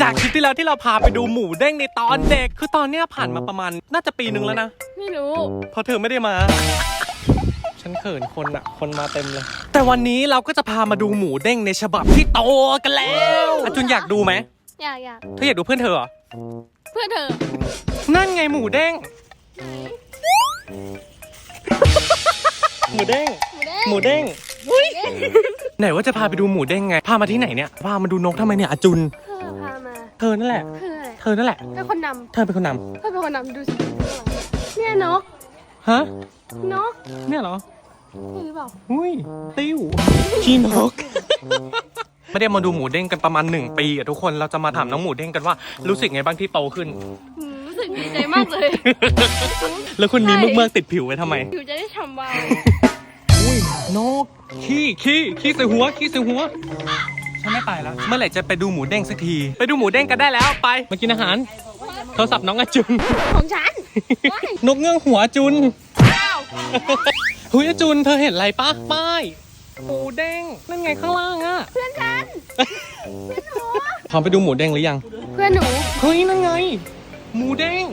จากคลิปที่แล้วที่เราพาไปดูหมูเด้งในตอนเด็ก คือตอนเนี้ยผ่านมาประมาณน่าจะปีหนึ่งแล้วนะไม่รู้ เพราะเธอไม่ได้มา ฉันเขินคนอะคนมาเต็มเลย แต่วันนี้เราก็จะพามาดูหมูเด้งในฉบับที่โตกันแล้วอาจุนอยากดูไหมอยากอยากเธออยากดูเพื่อนเธอเหรอเพื่อนเธอนั่นไงหมูเด้ง หมูเด้ง หมูเด้งหมูเด้งไหนว่าจะพาไปดูหมูเด้งไง พามาที่ไหนเนี่ย พามาดูนกทำไมเนี่ยอาจุน เธอพามา เธอนั่นแหละเพื่ออะไรเธอนั่นแหละ เป็นคนนเธอเป็นคนนำเธอเป็นคนนำดูสิเนี่ยนกำฮะ นกเนี่ยเหรอ นี่หรือเปล่าอุ้ย ติ้วขี้นก ไม่ได้มาดูหมูเด้งกันประมาณหนึ่งปีอะทุกคนเราจะมาถามน้องหมูเด้งกันว่ารู้สึกไงบ้างที่โตขึ้น หืมรู้สึกดีใจมากเลย แล้วคุณมีมุกเมือกติดผิวไว้ทำไมอยู่จะได้ฉ่ำวาวอุ้ยนก ขี้ขี้ขี้ใส่หัว ขี้ใส่หัว ฉันไม่ไปแล้ว เมื่อไหร่จะไปดูหมูเด้งสักที ไปดูหมูเด้งกันได้แล้วไปมากินอาหาร โทรศัพท์น้องอาจุน ของฉันว้ายนกเงือกหัวอาจุนอ้าวเฮ้ยอาจุนเธอเห็นอะไรปะป้ายหมูเด้งนั่นไงข้างล่างอะเพื่อนฉัน พร้อมไปดูหมูเด้งหรือยัง เพื่อนหนู เฮ้ยนั่นไง หมูเด้ง